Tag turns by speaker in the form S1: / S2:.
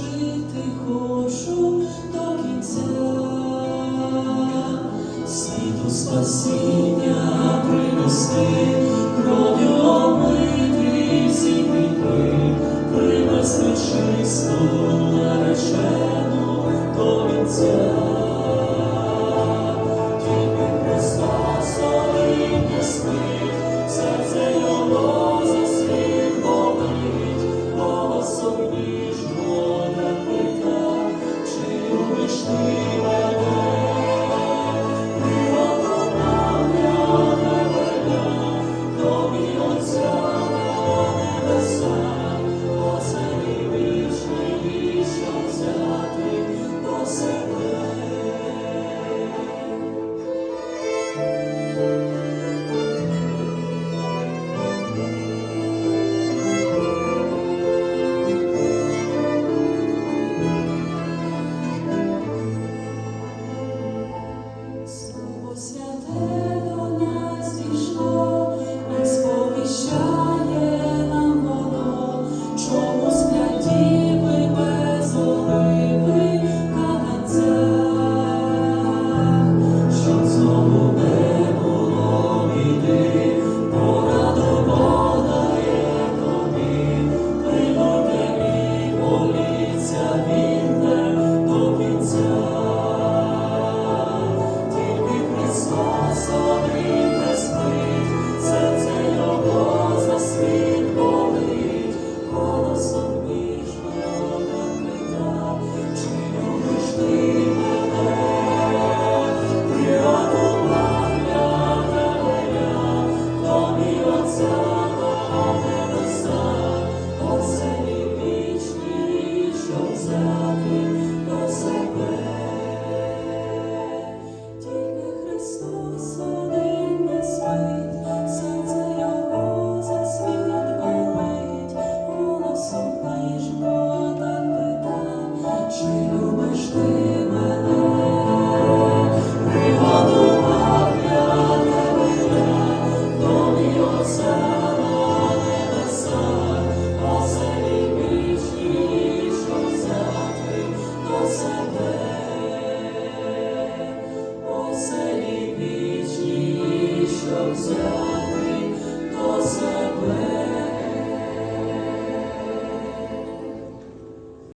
S1: жити хочу до кінця, світу спасіння принести, кров'ю омити всі гріхи, принести чисту наречену до кінця. Тільки Христа не спить, серце його засвіт болить, голосом ніжно. взяти до себе.